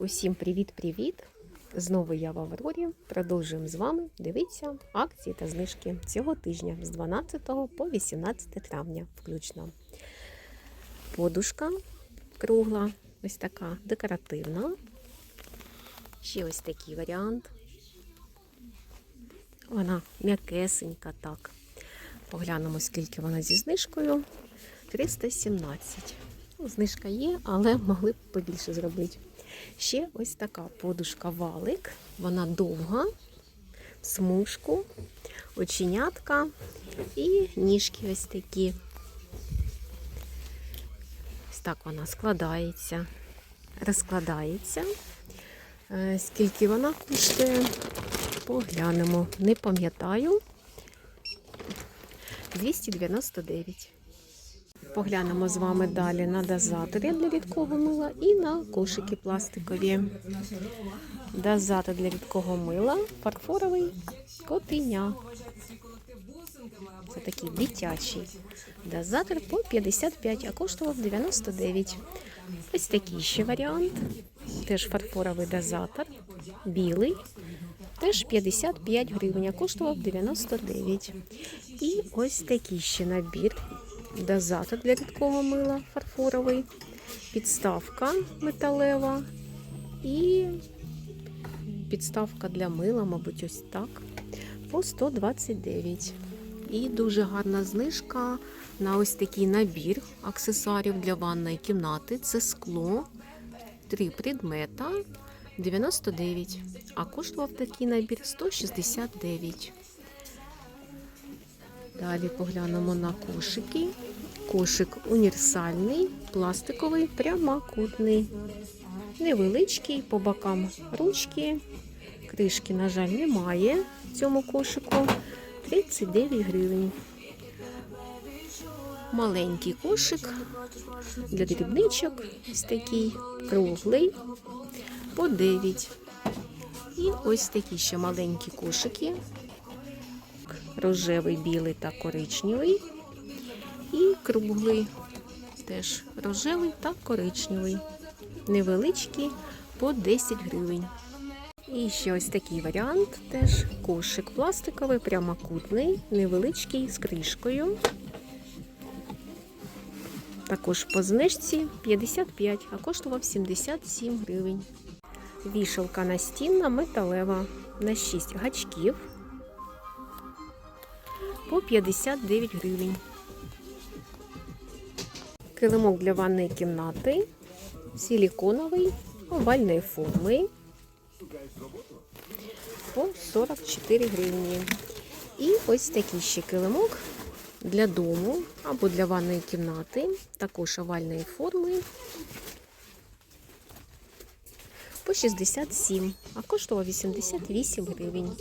Усім привіт-привіт! Знову я в Аврорі. Продовжуємо з вами дивитися акції та знижки цього тижня з 12 по 18 травня включно. Подушка кругла, ось така декоративна. Ще ось такий варіант. Вона м'якесенька так. Поглянемо, скільки вона зі знижкою. 317. Ну, Знижка є, але могли б побільше зробити. Ще ось така подушка валик. Вона довга, смужку, оченятка і ніжки ось такі. Ось так вона складається, розкладається. Е, Скільки вона коштує? Поглянемо. Не пам'ятаю. 299. Поглянемо з вами далі на дозатори для рідкого мила і на кошики пластикові. Дозатор для рідкого мила, фарфоровий котиня. Це такий дитячий дозатор по 55, а коштував 99. Ось такий ще варіант. Теж фарфоровий дозатор, білий. Теж 55 гривень, а коштував 99. І ось такий ще набір дозатор для рідкого мила фарфоровий, підставка металева і підставка для мила, мабуть, ось так, по 129. І дуже гарна знижка на ось такий набір аксесуарів для ванної кімнати. Це скло, три предмета 99, а коштував такий набір 169. Далі поглянемо на кошики. Кошик універсальний, пластиковий, прямокутний. Невеличкий, по бокам ручки. Кришки, на жаль, немає в цьому кошику. 39 гривень. Маленький кошик для дрібничок. Ось такий круглий по 9. І ось такі ще маленькі кошики рожевий, білий та коричневий. І круглий, теж рожевий та коричневий. Невеличкий по 10 гривень. І ще ось такий варіант, теж кошик пластиковий, прямокутний, невеличкий з кришкою. Також по знижці 55, а коштував 77 гривень. Вішалка настінна металева на 6 гачків по 59 гривень. Килимок для ванної кімнати, силіконовий, овальної форми по 44 гривні. І ось такий ще килимок для дому або для ванної кімнати, також овальної форми по 67, а коштував 88 гривень.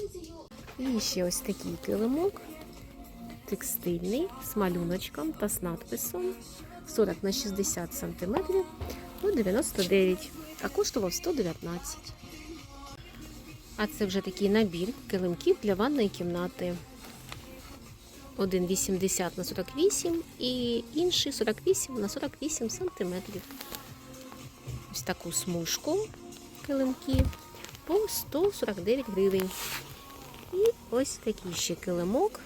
І ще ось такий килимок текстильний з малюночком та з надписом 40 на 60 см по 99, а коштував 119. А це вже такий набір килимків для ванної кімнати. Один 80 на 48 і інший 48 на 48 см. Ось таку смужку килимків по 149 гривень. І ось такий ще килимок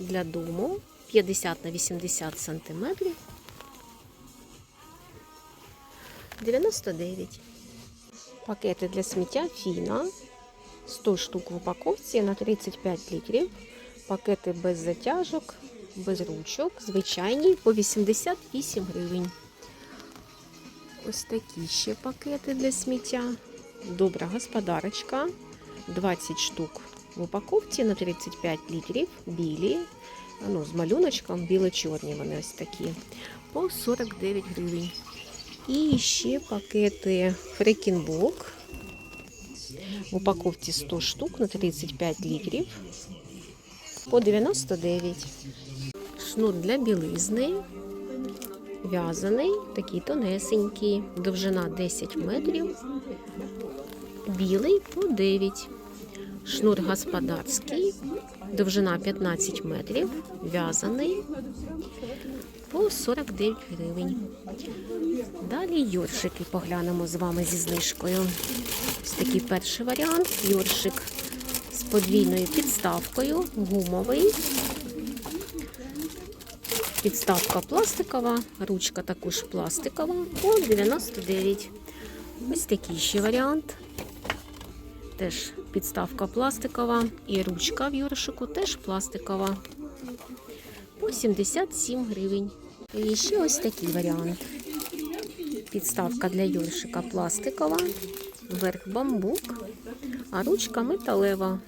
для дому 50 на 80 сантиметрів 99. Пакети для сміття Фіна 100 штук в упаковці на 35 літрів. Пакети без затяжок, без ручок, звичайні по 88 гривень. Ось такі ще пакети для сміття. Добра господарочка 20 штук в упаковці на 35 літрів, білі, ну, з малюночком, біло-чорні вони ось такі, по 49 гривень. І ще пакети фрекінбок. В упаковці 100 штук на 35 літрів по 99. Шнур для білизни. В'язаний, такий тонесенький, довжина 10 метрів, білий по 9. Шнур господарський, довжина 15 метрів, в'язаний по 49 гривень. Далі йоршики поглянемо з вами зі знижкою. Ось такий перший варіант. Йоршик з подвійною підставкою, гумовий. Підставка пластикова, ручка також пластикова по 99. Ось такий ще варіант. Теж підставка пластикова і ручка в йоршику теж пластикова. По 77 гривень. І ще ось такий варіант. Підставка для йоршика пластикова, верх бамбук, а ручка металева.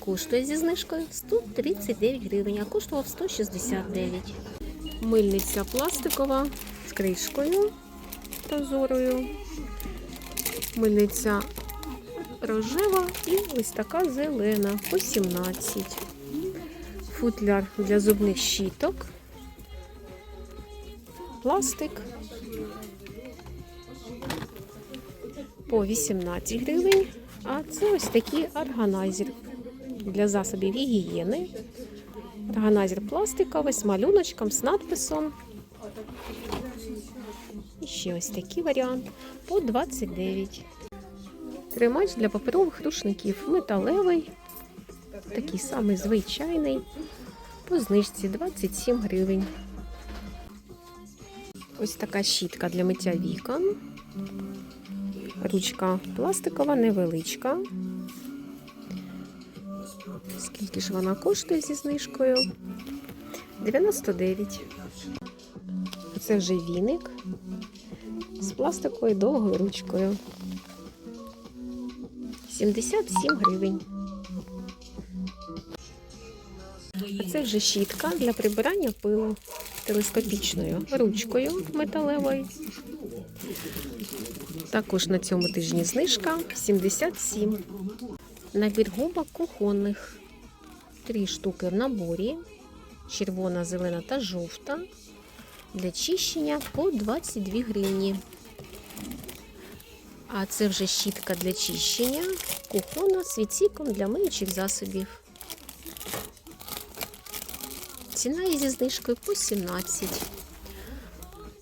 Коштує зі знижкою 139 гривень, а коштував 169. Мильниця пластикова з кришкою прозорою. Мильниця рожева і ось така зелена по 17. Футляр для зубних щіток. Пластик по 18 гривень. А це ось такий органайзер для засобів гігієни. Органайзер пластиковий з малюночком, з надписом. Ще ось такий варіант по 29. Тримач для паперових рушників металевий, такий самий звичайний, по знижці 27 гривень. Ось така щітка для миття вікон. Ручка пластикова, невеличка. Скільки ж вона коштує зі знижкою? 99. Це вже віник пластиковою довгою ручкою. 77 гривень. А це вже щітка для прибирання пилу телескопічною ручкою металевою. Також на цьому тижні знижка 77. Набір губок кухонних. Три штуки в наборі. Червона, зелена та жовта. Для чищення по 22 гривні. А це вже щітка для чищення. Кухонна з відсіком для миючих засобів. Ціна є зі знижкою по 17.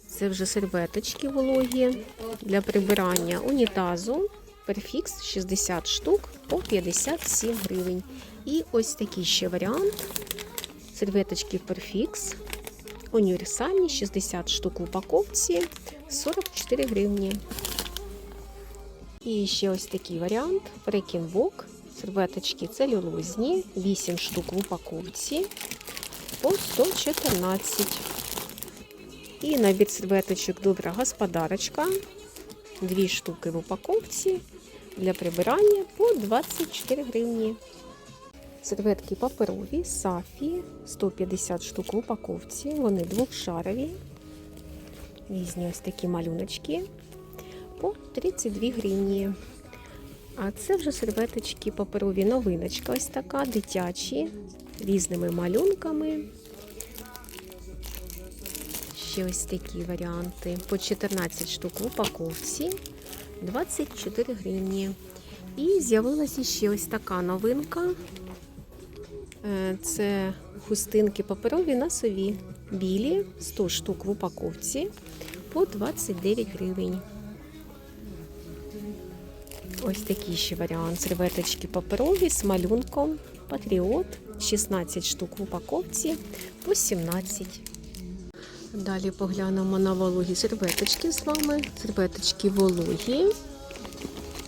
Це вже серветочки вологі для прибирання унітазу. Перфікс 60 штук по 57 гривень. І ось такий ще варіант. Серветочки Перфікс. Універсальні 60 штук в упаковці 44 гривні. І ще ось такий варіант. Прекінбок. Серветочки целюлозні, 8 штук в упаковці по 114. І набір серветочок добра господарочка. Дві штуки в упаковці для прибирання по 24 гривні. Серветки паперові, сафі, 150 штук в упаковці. Вони двохшарові. Різні ось такі малюночки по 32 гривні. А це вже серветочки паперові новиночка, ось така, дитячі, різними малюнками. Ще ось такі варіанти. По 14 штук в упаковці, 24 гривні. І з'явилася ще ось така новинка. Е, Це хустинки паперові носові. Білі, 100 штук в упаковці по 29 гривень. Ось такий ще варіант. Серветочки паперові з малюнком. Патріот. 16 штук в упаковці по 17. Далі поглянемо на вологі серветочки з вами. Серветочки вологі.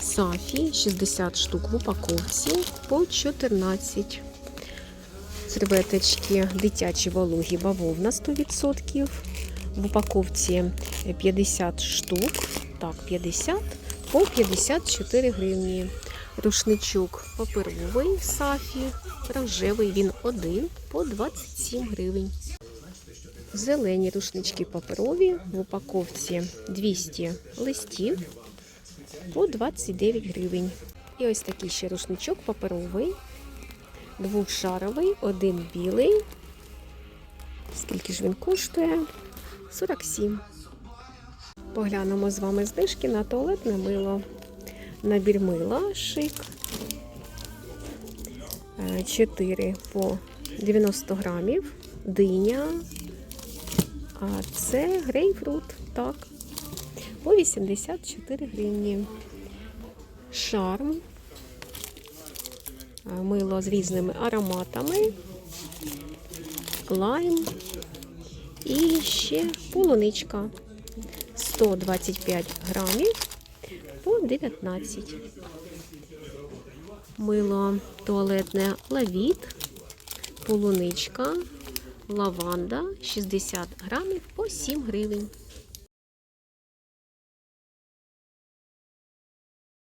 Сафі 60 штук в упаковці по 14. Серветочки дитячі вологі бавовна 100%. В упаковці 50 штук. Так, 50 по 54 гривні. Рушничок паперовий сафі, рожевий він один по 27 гривень. Зелені рушнички паперові в упаковці 200 листів по 29 гривень. І ось такий ще рушничок паперовий, двохшаровий, один білий. Скільки ж він коштує? 47. Поглянемо з вами знижки на туалетне мило. Набір мила шик. 4 по 90 грамів диня. А це грейпфрут, так. По 84 гривні. Шарм. Мило з різними ароматами. Лайм. І ще полуничка. 125 грамів по 19. Мило туалетне лавіт, полуничка, лаванда 60 грамів по 7 гривень.